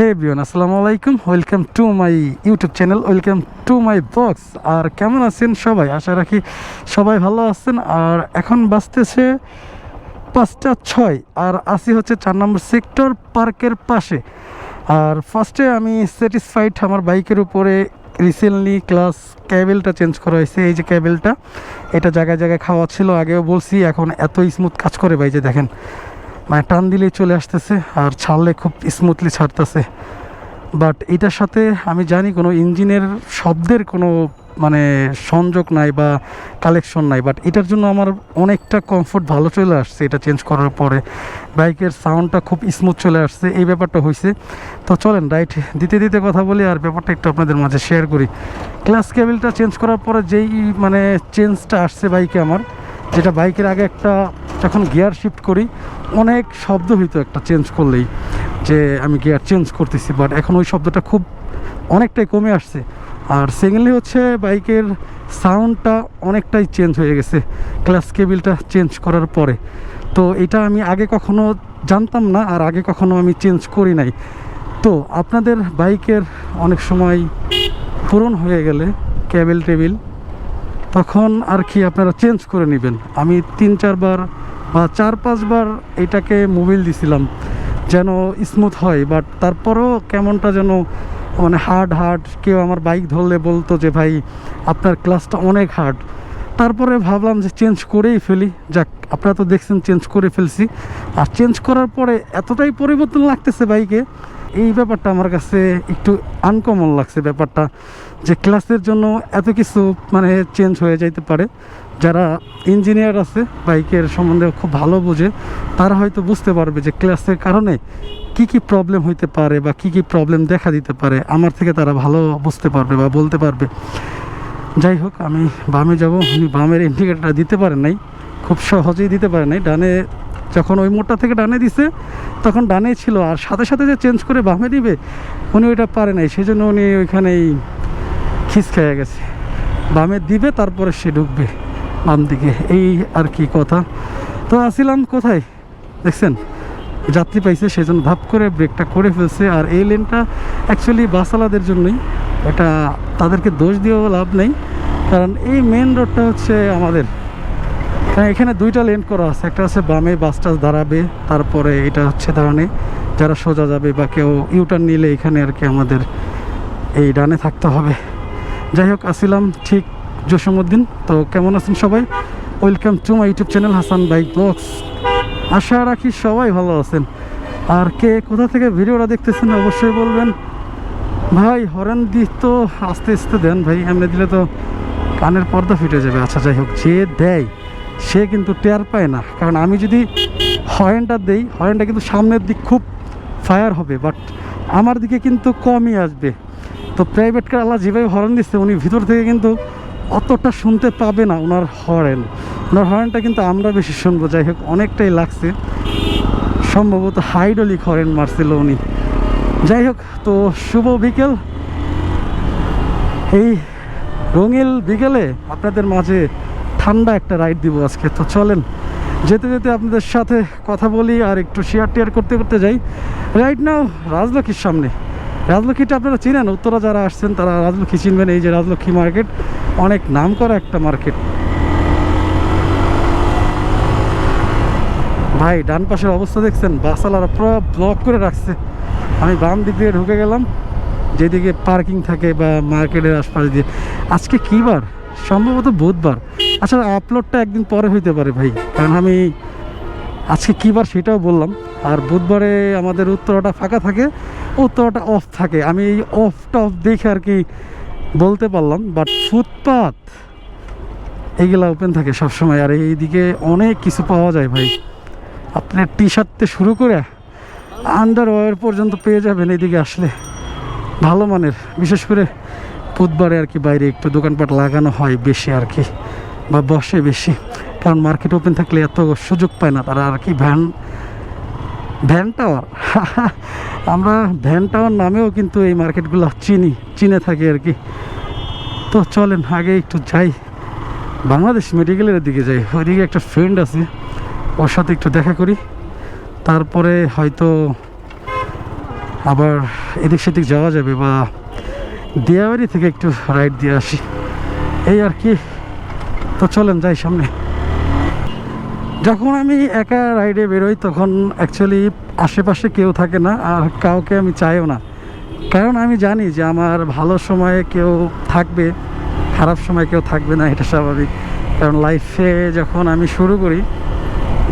হে বিয়ন, আসসালামু আলাইকুম। Welcome to my YouTube channel welcome to my box আর কেমন আছেন সবাই? আশা রাখি সবাই ভালো আছেন। আর এখন বাঁচতেছে পাঁচটা ছয়, আর আসি হচ্ছে চার নম্বর সেক্টর পার্কের পাশে। আর ফার্স্টে আমি স্যাটিসফাইড আমার বাইকের উপরে রিসেন্টলি ক্লাস ক্যাবেলটা চেঞ্জ করা হয়েছে। এই যে ক্যাবেলটা এটা জায়গায় জায়গায় খাওয়া ছিল, আগেও বলছি, এখন এত স্মুথ কাজ করে ভাই, যে দেখেন। মানে টান দিলেই চলে আসতেছে আর ছাড়লে খুব স্মুথলি ছাড়তেছে। বাট এটার সাথে আমি জানি কোনো ইঞ্জিনের শব্দের কোনো মানে সংযোগ নাই বা কালেকশন নাই বাট এটার জন্য আমার অনেকটা কমফোর্ট ভালো চলে আসছে এটা চেঞ্জ করার পরে। বাইকের সাউন্ডটা খুব স্মুথ চলে আসছে, এই ব্যাপারটা হয়েছে তো চলেন রাইট দিতে দিতে কথা বলি আর ব্যাপারটা একটু আপনাদের মাঝে শেয়ার করি। ক্লাস কেবিলটা চেঞ্জ করার পরে যেই মানে চেঞ্জটা আসছে বাইকে আমার যেটা বাইকের আগে একটা যখন গিয়ার শিফট করি, অনেক শব্দ হইতো একটা চেঞ্জ করলেই, যে আমি গিয়ার চেঞ্জ করতেছি বাট এখন ওই শব্দটা খুব অনেকটাই কমে আসছে। আর সেকেন্ডলি হচ্ছে বাইকের সাউন্ডটা অনেকটাই চেঞ্জ হয়ে গেছে ক্লাস কেবিলটা চেঞ্জ করার পরে। তো এটা আমি আগে কখনো জানতাম না, আর আগে কখনো আমি চেঞ্জ করি নাই। তো আপনাদের বাইকের অনেক সময় পূরণ হয়ে গেলে কেবিল টেবিল তখন আর কি আপনারা চেঞ্জ করে নেবেন। আমি তিন চারবার বা চার পাঁচবার এটাকে মোবিল দিছিলাম, যেন স্মুথ হয়। বাট তারপরও কেমনটা যেন মানে হার্ড হার্ড কেউ আমার বাইক ধরলে বলতো যে, ভাই, আপনার ক্লাসটা অনেক হার্ড তারপরে ভাবলাম যে চেঞ্জ করেই ফেলি। যাক, আপনারা তো দেখছেন চেঞ্জ করে ফেলছি। আর চেঞ্জ করার পরে এতটাই পরিবর্তন লাগতেছে বাইকে এই ব্যাপারটা আমার কাছে একটু আনকমন লাগছে ব্যাপারটা, যে ক্লাসের জন্য এত কিছু মানে চেঞ্জ হয়ে যাইতে পারে। যারা ইঞ্জিনিয়ার আছে, বাইকের সম্বন্ধে খুব ভালো বোঝে, তারা হয়তো বুঝতে পারবে যে ক্লাসের কারণে কি কি প্রবলেম হইতে পারে বা কি কি প্রবলেম দেখা দিতে পারে। আমার থেকে তারা ভালো বুঝতে পারবে বা বলতে পারবে। যাই হোক, আমি বামে যাব। উনি বামের ইন্ডিকেটারটা দিতে পারেন নাই। খুব সহজেই দিতে পারে নাই। ডানে যখন ওই মোড়টা থেকে ডানে দিছে, তখন ডানেই ছিল। আর সাথে সাথে যে চেঞ্জ করে বামে দিবে, উনি ওইটা পারে নাই। সেই জন্য উনি ওইখানেই খিস খেয়ে গেছে। বামে দিবে, তারপরে সে ঢুকবে বাম দিকে। এই আর কি কথা। তো আসিলাম কোথায়? দেখছেন? যাত্রী পাইছে সেই জন্য ধাপ করে ব্রেকটা করে ফেলছে। আর এই লেনটা অ্যাকচুয়ালি বাসালাদের জন্যই। এটা তাদেরকে দোষ দিয়েও লাভ নেই। কারণ এই মেন রোডটা হচ্ছে আমাদের এখানে দুইটা লেন করা আছে। একটা হচ্ছে বামে বাস টাস দাঁড়াবে, তারপরে এটা হচ্ছে দাঁড়ানে যারা সোজা যাবে বা কেউ ইউটার্ন নিলে এখানে আর কি আমাদের এই ডানে থাকতে হবে। যাই হোক, আসিলাম ঠিক জসীমউদ্দিন। তো কেমন আছেন সবাই? Welcome to my YouTube channel Hasan bike vlogs আশা রাখি সবাই ভালো আছেন। আর কে কোথা থেকে ভিডিওটা দেখতেছেন অবশ্যই বলবেন। ভাই, হরেন দি তো আস্তে আস্তে দেন ভাই, এমনি দিলে তো কানের পর্দা ফিটে যাবে। আচ্ছা যাই হোক, যে দেয়। সে কিন্তু টের পায় না। কারণ আমি যদি হরেনটা দেই, হরেনটা কিন্তু সামনের দিক খুব ফায়ার হবে বাট আমার দিকে কিন্তু কমই আসবে। তো প্রাইভেট কার আল্লাহ যেভাবে হরেন দিচ্ছে, উনি ভিতর থেকে কিন্তু অতটা শুনতে পাবে না ওনার হরেন। ওনার হরেনটা কিন্তু আমরা বেশি শুনব। যাই হোক, অনেকটাই লাগছে। সম্ভবত হাইড্রোলিক হরেন মারছিল উনি। যাই হোক, তো শুভ বিকেল। এই রঙিল বিকেলে আপনাদের মাঝে ঠান্ডা একটা রাইড দিব আজকে। তো চলেন, যেতে যেতে আপনাদের সাথে কথা বলি আর একটু শেয়ার টেয়ার করতে করতে যাই। রাইট নাও রাজলক্ষ্মীর সামনে। রাজলক্ষ্মীটা আপনারা চিনেন, উত্তরা যারা আসছেন তারা রাজলক্ষ্মী চিনবেন, এই যে রাজলক্ষ্মী মার্কেট অনেক নাম করা একটা মার্কেট ভাই, ডান পাশের অবস্থা দেখছেন? বাসালারা পুরো ব্লক করে রাখছে। আমি বাম দিক দিয়ে ঢুকে গেলাম। যেদিকে পার্কিং থাকে বা মার্কেটের আশপাশ দিয়ে। আজকে কী বার? সম্ভবত বুধবার। আচ্ছা আপলোডটা একদিন পরে হইতে পারে ভাই, কারণ আমি আজকে কী বার সেটাও বললাম। আর বুধবারে আমাদের উত্তরাটা ফাঁকা থাকে, উত্তরাটা অফ থাকে। আমি এই অফ দেখে আর কি বলতে পারলাম বাট ফুটপাথ এইগুলা ওপেন থাকে সবসময়। আর এইদিকে অনেক কিছু পাওয়া যায় ভাই। আপনার টি শার্টতে শুরু করে আন্ডারওয়্যার পর্যন্ত পেয়ে যাবেন এইদিকে আসলে। ভালো মানের। বিশেষ করে বুধবারে আর কি বাইরে একটু দোকানপাট লাগানো হয় বেশি আর কি। বা বসে বেশি। কারণ মার্কেট ওপেন থাকলে এত সুযোগ পায় না তারা। আর কি ভ্যান? ভ্যান টাওয়ার আমরা ভ্যান টাওয়ার নামেও কিন্তু এই মার্কেটগুলো চিনি, চিনে থাকি আর কি। তো চলেন, আগে একটু যাই। বাংলাদেশ মেডিকেলের দিকে যাই। ওইদিকে একটা ফ্রেন্ড আছে, ওর সাথে একটু দেখা করি। তারপরে হয়তো আবার এদিক সেদিক যাওয়া যাবে বা দিয়াবাড়ি থেকে একটু রাইড দিয়ে আসি। এই আর কি। তো চলেন যাই সামনে। যখন আমি একা রাইডে বেরোই, তখন অ্যাকচুয়ালি আশেপাশে কেউ থাকে না, আর কাউকে আমি চাইও না। কারণ আমি জানি যে আমার ভালো সময়ে কেউ থাকবে, খারাপ সময় কেউ থাকবে না, এটা স্বাভাবিক। কারণ লাইফে যখন আমি শুরু করি,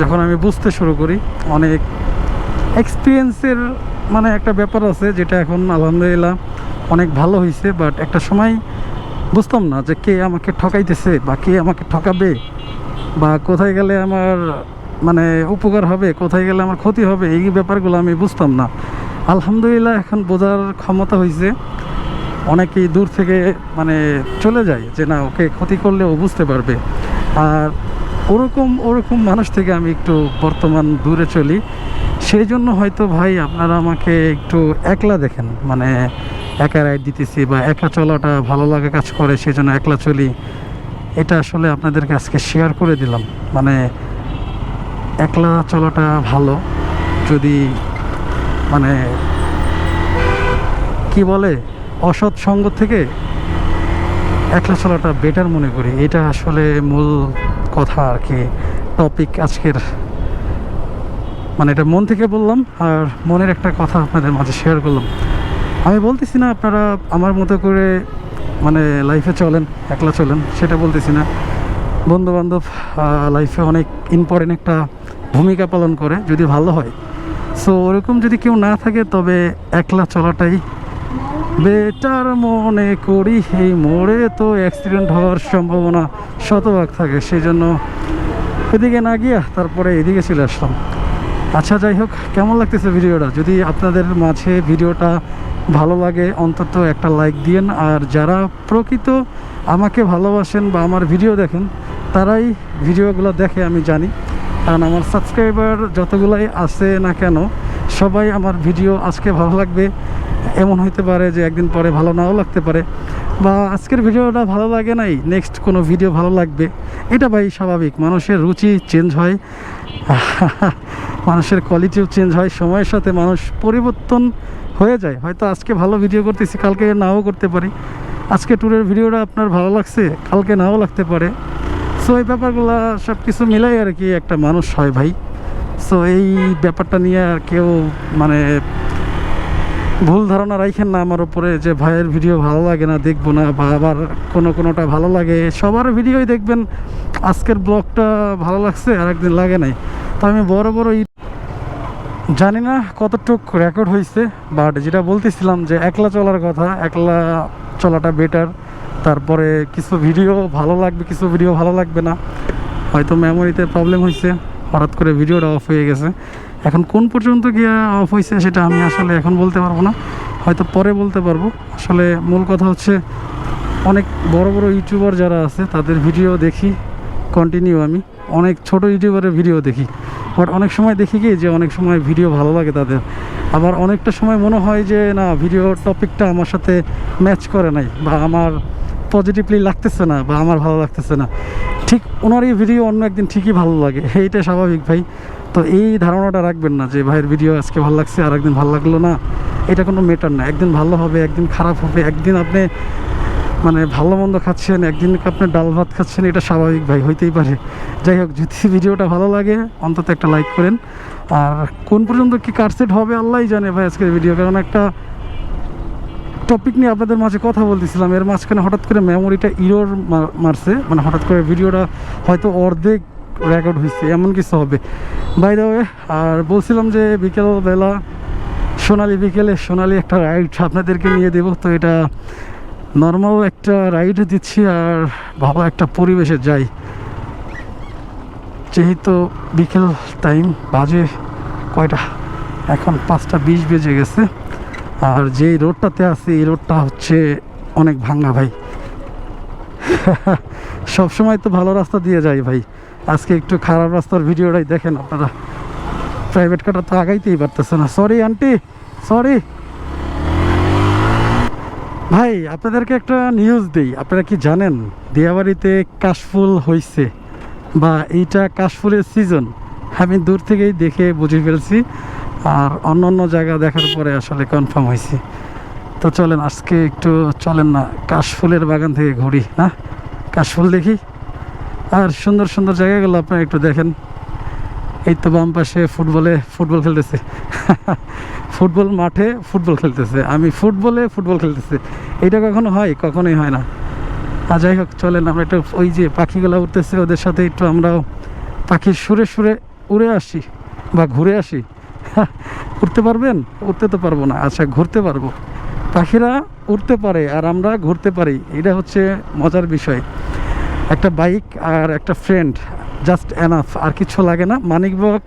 যখন আমি বুঝতে শুরু করি, অনেক এক্সপিরিয়েন্সের মানে একটা ব্যাপার আছে, যেটা এখন আলহামদুলিল্লাহ অনেক ভালো হয়েছে বাট একটা সময় বুঝতাম না যে কে আমাকে ঠকাইতেছে বা কে আমাকে ঠকাবে বা কোথায় গেলে আমার মানে উপকার হবে, কোথায় গেলে আমার ক্ষতি হবে, এই ব্যাপারগুলো আমি বুঝতাম না। আলহামদুলিল্লাহ এখন বোঝার ক্ষমতা হয়েছে অনেকেই দূর থেকে মানে চলে যায় যে না, ওকে ক্ষতি করলে ও বুঝতে পারবে। আর ওরকম ওরকম মানুষ থেকে আমি একটু বর্তমান দূরে চলি। সেই জন্য হয়তো ভাই আপনারা আমাকে একটু একলা দেখেন। মানে একা রাইড দিতেছি বা একা চলাটা ভালো লাগে কাজ করে সেই জন্য একলা চলি, এটা আসলে আপনাদেরকে আজকে শেয়ার করে দিলাম। মানে একলা চলাটা ভালো, যদি মানে কি বলে, অসৎ সঙ্গ থেকে একলা চলাটা বেটার মনে করি। এটা আসলে মূল কথা আর কি টপিক আজকের। মানে এটা মন থেকে বললাম আর মনের একটা কথা আপনাদের মাঝে শেয়ার করলাম। আমি বলতেছি না আপনারা আমার মতো করে মানে লাইফে চলেন, একলা চলেন, সেটা বলতেছি না। বন্ধু বান্ধব লাইফে অনেক ইম্পর্টেন্ট একটা ভূমিকা পালন করে, যদি ভালো হয়। সো ওরকম যদি কেউ না থাকে, তবে একলা চলাটাই বেটার মনে করি। এই মোড়ে তো অ্যাক্সিডেন্ট হওয়ার সম্ভাবনা শতভাগ থাকে সেই জন্য এদিকে না গিয়া তারপরে এদিকে চলে আসলাম। আচ্ছা যাই হোক, কেমন লাগতেছে ভিডিওটা যদি আপনাদের মাঝে ভিডিওটা ভালো লাগে, অন্তত একটা লাইক দিয়েন। আর যারা প্রকৃত আমাকে ভালোবাসেন বা আমার ভিডিও দেখেন, তারাই ভিডিওগুলো দেখে আমি জানি। কারণ আমার সাবস্ক্রাইবার যতগুলাই আছে না কেন, সবাই আমার ভিডিও আজকে ভালো লাগবে। এমন হইতে পারে যে একদিন পরে ভালো নাও লাগতে পারে। বা আজকের ভিডিওটা ভালো লাগে নাই নেক্সট কোনো ভিডিও ভালো লাগবে। এটা ভাই স্বাভাবিক, মানুষের রুচি চেঞ্জ হয়। মানুষের কোয়ালিটিও চেঞ্জ হয়, সময়ের সাথে মানুষ পরিবর্তন হয়ে যায়। হয়তো আজকে ভালো ভিডিও করতেছি, কালকে নাও করতে পারি। আজকে ট্যুরের ভিডিওটা আপনার ভালো লাগছে, কালকে নাও লাগতে পারে। সো এই ব্যাপারগুলো সব কিছু মিলাই আর কি একটা মানুষ হয় ভাই। সো এই ব্যাপারটা নিয়ে আর কেউ মানে ভুল ধারণা রাখেন না আমার উপরে যে ভাইয়ের ভিডিও ভালো লাগে না, দেখব না বা আবার কোনো কোনোটা ভালো লাগে। সবার ভিডিওই দেখবেন আজকের ব্লগটা ভালো লাগছে আর একদিন লাগে নাই। তো আমি বড় বড় জানি না কতটুক রেকর্ড হয়েছে বাট যেটা বলতেছিলাম যে একলা চলার কথা, একলা চলাটা বেটার তারপরে কিছু ভিডিও ভালো লাগবে, কিছু ভিডিও ভালো লাগবে না। হয়তো মেমোরিতে প্রবলেম হয়েছে হঠাৎ করে ভিডিওটা অফ হয়ে গেছে। এখন কোন পর্যন্ত গিয়ে অফ হয়েছে সেটা আমি আসলে এখন বলতে পারব না। হয়তো পরে বলতে পারব। আসলে মূল কথা হচ্ছে অনেক বড় বড় ইউটিউবার যারা আছে, তাদের ভিডিও দেখি কন্টিনিউ আমি। অনেক ছোট ইউটিউবারের ভিডিও দেখি। বাট অনেক সময় দেখি কি যে অনেক সময় ভিডিও ভালো লাগে তাদের। আবার অনেকটা সময় মনে হয় যে, না ভিডিও টপিকটা আমার সাথে ম্যাচ করে নাই বা আমার পজিটিভলি লাগতেছে না বা আমার ভালো লাগতেছে না। ঠিক ওনারই ভিডিও অন্য একদিন ঠিকই ভালো লাগে। এইটা স্বাভাবিক ভাই। তো এই ধারণাটা রাখবেন না যে, ভাইয়ের ভিডিও আজকে ভালো লাগছে আর একদিন ভালো লাগল না। এটা কোনো মেটার না। একদিন ভালো হবে, একদিন খারাপ হবে, একদিন আপনি মানে ভালো মন্দ খাচ্ছেন, একদিন আপনি ডাল ভাত খাচ্ছেন, এটা স্বাভাবিক ভাই, হইতেই পারে। যাই হোক, যদি ভিডিওটা ভালো লাগে, অন্তত একটা লাইক করেন। আর কোন পর্যন্ত কি কাটসেট হবে আল্লাহই জানে ভাই আজকের ভিডিও কারণ একটা টপিক নিয়ে আপনাদের মাঝে কথা বলতেছিলাম, এর মাঝখানে হঠাৎ করে মেমোরিটা ইরোর মারছে। মানে হঠাৎ করে ভিডিওটা হয়তো অর্ধেক রেকর্ড হয়েছে এমন কিছু হবে। বাই দ্য ওয়ে আর বলছিলাম যে বিকেলবেলা সোনালি বিকেলে সোনালি একটা রাইড আপনাদেরকে নিয়ে দেবো, তো এটা নর্মাল একটা রাইড দিচ্ছি আর ভালো একটা পরিবেশে যাই। যেহেতু বিকেল টাইম বাজে কয়টা? এখন পাঁচটা বিশ বেজে গেছে। আর যে রোডটাতে আছে, এই রোডটা হচ্ছে অনেক ভাঙ্গা ভাই। সব সময় তো ভালো রাস্তা দিয়ে যাই ভাই। আজকে একটু খারাপ রাস্তার ভিডিওটাই দেখেন আপনারা। প্রাইভেট কাটা তো আগাইতেই পারতেছে না। সরি আন্টি সরি ভাই, আপনাদেরকে একটা নিউজ দিই। আপনারা কি জানেন দিয়াবাড়িতে কাশফুল হয়েছে বা এইটা কাশফুলের সিজন আমি দূর থেকেই দেখে বুঝে ফেলছি আর অন্য অন্য জায়গা দেখার পরে আসলে কনফার্ম হয়েছি তো চলেন, আজকে একটু চলেন না, কাশফুলের বাগান থেকে ঘুরি, না? কাশফুল দেখি। আর সুন্দর সুন্দর জায়গাগুলো আপনারা একটু দেখেন। এই তো বাম পাশে ফুটবলে ফুটবল খেলতেছে। ফুটবল মাঠে ফুটবল খেলতেছে। আমি ফুটবলে ফুটবল খেলতেছে। এটা কখনো হয়? কখনোই হয় না। আর যাই হোক, চলেন আমরা একটু ওই যে পাখিগুলো উঠতেছে ওদের সাথে একটু আমরাও পাখির সুরে সুরে উড়ে আসি বা ঘুরে আসি। উঠতে পারবেন? উঠতে তো পারব না। আচ্ছা ঘুরতে পারব। পাখিরা উঠতে পারে আর আমরা ঘুরতে পারি। এটা হচ্ছে মজার বিষয়। একটা বাইক আর একটা ফ্রেন্ড জাস্ট এনাফ, আর কিছু লাগে না। মানিক ব্যাগ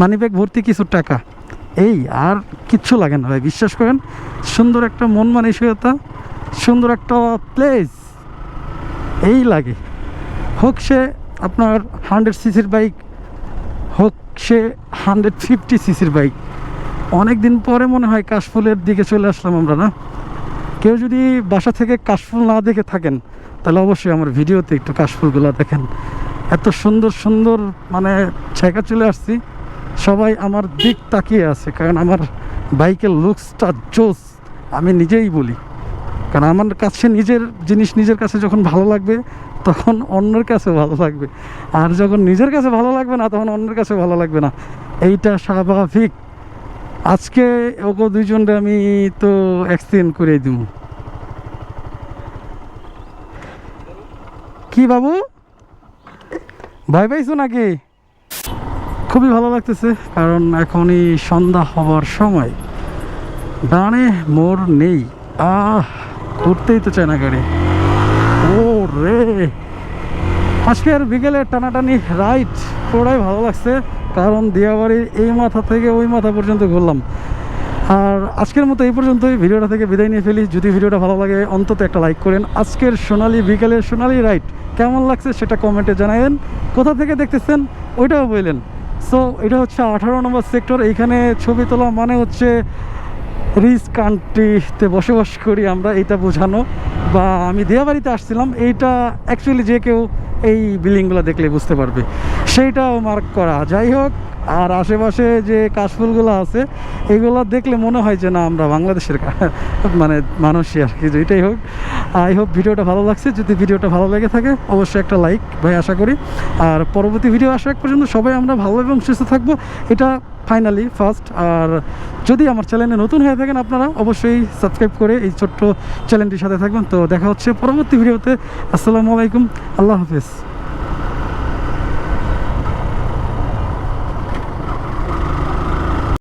মানি ব্যাগ ভর্তি কিছু টাকা। এই, আর কিচ্ছু লাগে না ভাই, বিশ্বাস করেন, সুন্দর একটা মন মানসিকতা, সুন্দর একটা প্লেস এই লাগে। হোক সে আপনার হান্ড্রেড সিসির বাইক হোক সে হান্ড্রেড ফিফটি সিসির বাইক অনেক দিন পরে মনে হয় কাশফুলের দিকে চলে আসলাম আমরা, না? কেউ যদি বাসা থেকে কাশফুল না দেখে থাকেন, তাহলে অবশ্যই আমার ভিডিওতে একটু কাশফুলগুলো দেখেন। এত সুন্দর সুন্দর মানে জায়গা চলে আসছি। সবাই আমার দিক তাকিয়ে আছে, কারণ আমার বাইকের লুকসটা জোস, আমি নিজেই বলি। কারণ আমার কাছে নিজের জিনিস নিজের কাছে যখন ভালো লাগবে, তখন অন্যের কাছে ভালো লাগবে। আর যখন নিজের কাছে ভালো লাগবে না, তখন অন্যের কাছে ভালো লাগবে না। এইটা স্বাভাবিক। আজকে ওকে দুইজনকে আমি তো অ্যাক্সিডেন্ট করে দিব। কি বাবু? ভয় পাইছো নাকি? খুবই ভালো লাগতেছে, কারণ এখনই সন্ধ্যা হবার সময়। ডানে মোর নেই। আহ, উঠতেই তো চায় না গাড়ি। ও রে আজকে আর বিকেলে টানাটানি রাইড পুরোটাই ভালো লাগছে, কারণ দিয়াবাড়ির এই মাথা থেকে ওই মাথা পর্যন্ত ঘুরলাম। আর আজকের মতো এই পর্যন্তই, ভিডিওটা থেকে বিদায় নিয়ে ফেলি। যদি ভিডিওটা ভালো লাগে, অন্তত একটা লাইক করেন। আজকের সোনালি, বিকেলের সোনালি রাইড কেমন লাগছে সেটা কমেন্টে জানাবেন কোথা থেকে দেখতেছেন ওইটাও বললেন। সো এটা হচ্ছে আঠারো নম্বর সেক্টর এইখানে ছবি তোলা মানে হচ্ছে রিচ কান্ট্রিতে বসবাস করি আমরা এটা বোঝানো। বা আমি দিয়াবাড়িতে আসছিলাম, এইটা অ্যাকচুয়ালি যে কেউ এই বিল্ডিংগুলো দেখলে বুঝতে পারবে। সেইটাও মার্ক করা। যাই হোক, আর আশেপাশে যে কাশফুলগুলো আছে, এগুলো দেখলে মনে হয় যে না, আমরা বাংলাদেশের মানে মানুষই আর কি, এটাই হোক। আই হোপ ভিডিওটা ভালো লাগছে। যদি ভিডিওটা ভালো লেগে থাকে, অবশ্যই একটা লাইক ভাই আশা করি। আর পরবর্তী ভিডিও আসা এক পর্যন্ত সবাই আমরা ভালো এবং সুস্থ থাকব। এটা ফাইনালি ফার্স্ট আর যদি আমার চ্যানেলে নতুন হয়ে থাকেন আপনারা, অবশ্যই সাবস্ক্রাইব করে এই ছোট্ট চ্যানেলটির সাথে থাকবেন। তো দেখা হচ্ছে পরবর্তী ভিডিওতে। আসসালামু আলাইকুম। আল্লাহ হাফিজ।